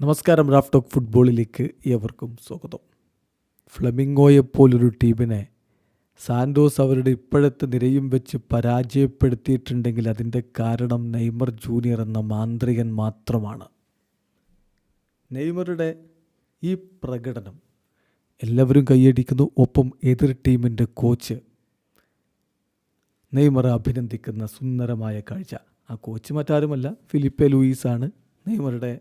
നമസ്കാരം Raf talk ഫുട്ബോളിലേക്ക് ഏവർക്കും സ്വാഗതം. ഫ്ലമിംഗോയെപ്പോലൊരു ടീമിനെ സാൻഡോസ് അവരുടെ ഇപ്പോഴത്തെ നിരയും വെച്ച് പരാജയപ്പെടുത്തിയിട്ടുണ്ടെങ്കിൽ അതിന്റെ കാരണം നെയ്മർ ജൂനിയർ എന്ന മാന്ത്രികൻ മാത്രമാണ്. നെയ്മറുടെ ഈ പ്രകടനം എല്ലാവരും കൈയടിക്കുന്നു ഒപ്പം എതിർ ടീമിന്റെ കോച്ച് നെയ്മർ അഭിനന്ദിക്കുന്ന സുന്ദരമായ കാഴ്ച. ആ കോച്ച് മറ്റാരുമല്ല ഫിലിപ്പെ ലൂയിസാണ് നെയ്മറുടെ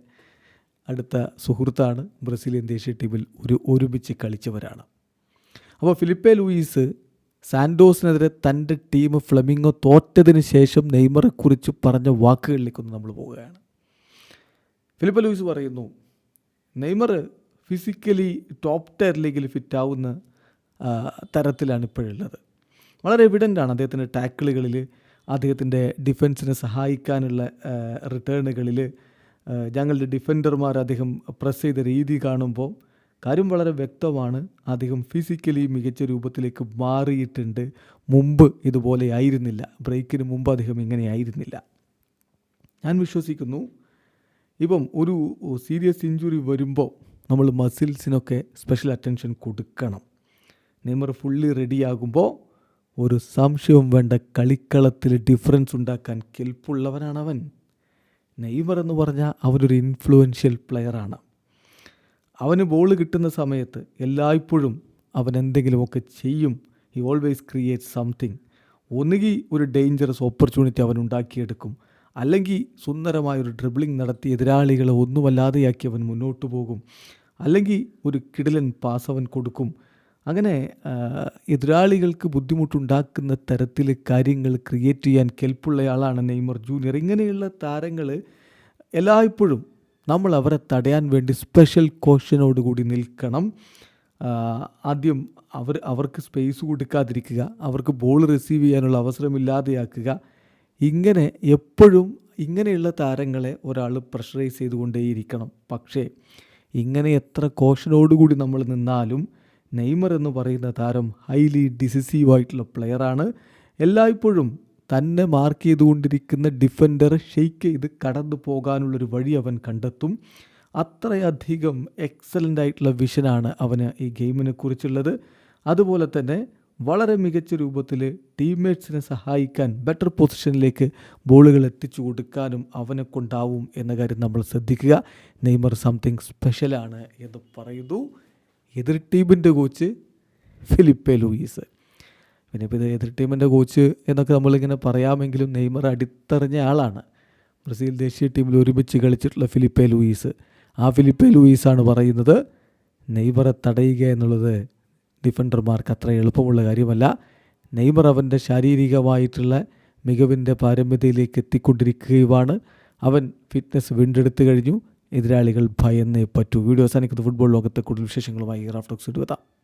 അടുത്ത സുഹൃത്താണ് ബ്രസീലിയൻ ദേശീയ ടീമിൽ ഒരു ഒരുമിച്ച് കളിച്ചവരാണ്. അപ്പോൾ ഫിലിപ്പെ ലൂയിസ് സാൻഡോസിനെതിരെ തന്റെ ടീം ഫ്ലമിംഗോ തോറ്റതിന് ശേഷം നെയ്മറെക്കുറിച്ച് പറഞ്ഞ വാക്കുകളിലേക്കൊന്ന് നമ്മൾ പോവുകയാണ്. ഫിലിപ്പ ലൂയിസ് പറയുന്നു നെയ്മർ ഫിസിക്കലി ടോപ്പ് ടയർ ലീഗിൽ ഫിറ്റാവുന്ന തരത്തിലാണ് ഇപ്പോഴുള്ളത്. വളരെ എവിഡന്റ് ആണ് അദ്ദേഹത്തിന്റെ ടാക്കിളുകളിൽ അദ്ദേഹത്തിന്റെ ഡിഫൻസിനെ സഹായിക്കാനുള്ള റിട്ടേണുകളിൽ ഞങ്ങളുടെ ഡിഫൻഡർമാർ അദ്ദേഹം പ്രസ് ചെയ്ത രീതി കാണുമ്പോൾ കാര്യം വളരെ വ്യക്തമാണ്. അദ്ദേഹം ഫിസിക്കലി മികച്ച രൂപത്തിലേക്ക് മാറിയിട്ടുണ്ട്. മുമ്പ് ഇതുപോലെ ആയിരുന്നില്ല. ബ്രേക്കിന് മുമ്പ് അദ്ദേഹം ഇങ്ങനെ ആയിരുന്നില്ല. ഞാൻ വിശ്വസിക്കുന്നു. ഇപ്പം ഒരു സീരിയസ് ഇഞ്ചുറി വരുമ്പോൾ നമ്മൾ മസിൽസിനൊക്കെ സ്പെഷ്യൽ അറ്റൻഷൻ കൊടുക്കണം. നെയ്മർ ഫുള്ളി റെഡിയാകുമ്പോൾ ഒരു സംശയവും വേണ്ട കളിക്കളത്തിൽ ഡിഫറൻസ് ഉണ്ടാക്കാൻ കെൽപ്പുള്ളവനാണ് അവൻ നെയ്മർ എന്ന് പറഞ്ഞാൽ അവനൊരു ഇൻഫ്ലുവൻഷ്യൽ പ്ലെയറാണ് അവന് ബോൾ കിട്ടുന്ന സമയത്ത് എല്ലായ്പ്പോഴും അവൻ എന്തെങ്കിലുമൊക്കെ ചെയ്യും. ഹി ഓൾവേസ് ക്രിയേറ്റ് സംതിങ് ഒന്നുകിൽ ഒരു ഡേഞ്ചറസ് ഓപ്പർച്യൂണിറ്റി അവൻ ഉണ്ടാക്കിയെടുക്കും. അല്ലെങ്കിൽ സുന്ദരമായൊരു ഡ്രിബ്ലിംഗ് നടത്തി എതിരാളികളെ ഒന്നുമല്ലാതെയാക്കി അവൻ മുന്നോട്ട് പോകും. അല്ലെങ്കിൽ ഒരു കിടിലൻ പാസ് അവൻ കൊടുക്കും. അങ്ങനെ എതിരാളികൾക്ക് ബുദ്ധിമുട്ടുണ്ടാക്കുന്ന തരത്തിൽ കാര്യങ്ങൾ ക്രിയേറ്റ് ചെയ്യാൻ കെൽപ്പുള്ളയാളാണ് നെയ്മർ ജൂനിയർ ഇങ്ങനെയുള്ള താരങ്ങൾ എല്ലായ്പ്പോഴും നമ്മൾ അവരെ തടയാൻ വേണ്ടി സ്പെഷ്യൽ കോഷനോടുകൂടി നിൽക്കണം. ആദ്യം അവർ അവർക്ക് സ്പേസ് കൊടുക്കാതിരിക്കുക അവർക്ക് ബോൾ റിസീവ് ചെയ്യാനുള്ള അവസരമില്ലാതെയാക്കുക. ഇങ്ങനെ എപ്പോഴും ഇങ്ങനെയുള്ള താരങ്ങളെ ഒരാൾ പ്രഷറൈസ് ചെയ്തുകൊണ്ടേയിരിക്കണം. പക്ഷേ ഇങ്ങനെ എത്ര കോഷനോടുകൂടി നമ്മൾ നിന്നാലും നെയ്മർ എന്ന് പറയുന്ന താരം ഹൈലി ഡിസിസീവായിട്ടുള്ള പ്ലെയറാണ് എല്ലായ്പ്പോഴും തന്നെ മാർക്ക് ചെയ്തുകൊണ്ടിരിക്കുന്ന ഡിഫൻഡർ ഷെയ്ക്ക് ചെയ്ത് കടന്നു പോകാനുള്ളൊരു വഴി അവൻ കണ്ടെത്തും. അത്രയധികം എക്സലന്റ് ആയിട്ടുള്ള വിഷനാണ് അവന് ഈ ഗെയിമിനെ കുറിച്ചുള്ളത്. അതുപോലെ തന്നെ വളരെ മികച്ച രൂപത്തിൽ ടീംമേറ്റ്സിനെ സഹായിക്കാൻ ബെറ്റർ പൊസിഷനിലേക്ക് ബോളുകൾ എത്തിച്ചു കൊടുക്കാനും അവനെ കൊണ്ടാവും എന്ന കാര്യം നമ്മൾ ശ്രദ്ധിക്കുക. നെയ്മർ സംതിങ് സ്പെഷ്യലാണ് എന്ന് പറയുന്നു. എതിർ ടീമിന്റെ കോച്ച് ഫിലിപ്പെ ലൂയിസ്. പിന്നെ ഇപ്പോൾ ഇത് എതിർ ടീമിന്റെ കോച്ച് എന്നൊക്കെ നമ്മളിങ്ങനെ പറയാമെങ്കിലും നെയ്മർ അടിത്തറിഞ്ഞ ആളാണ്. ബ്രസീൽ ദേശീയ ടീമിൽ ഒരുമിച്ച് കളിച്ചിട്ടുള്ള ഫിലിപ്പെ ലൂയിസ്. ആ ഫിലിപ്പെ ലൂയിസാണ് പറയുന്നത് നെയ്മറെ തടയുക എന്നുള്ളത് ഡിഫൻഡർമാർക്ക് അത്ര എളുപ്പമുള്ള കാര്യമല്ല. നെയ്മർ അവന്റെ ശാരീരികമായിട്ടുള്ള മികവിന്റെ പാരമ്യതയിലേക്ക് എത്തിക്കൊണ്ടിരിക്കുകയുമാണ്. അവൻ ഫിറ്റ്നസ് വീണ്ടെടുത്തു കഴിഞ്ഞു. എതിരാളികൾ ഭയന്നേ പറ്റൂ. വീഡിയോ അവസാനിക്കുന്ന. ഫുട്ബോൾ ലോകത്തെ കൂടുതൽ വിശേഷങ്ങളുമായി റാഫ്റ്റോക്സ് ഇടുവതാം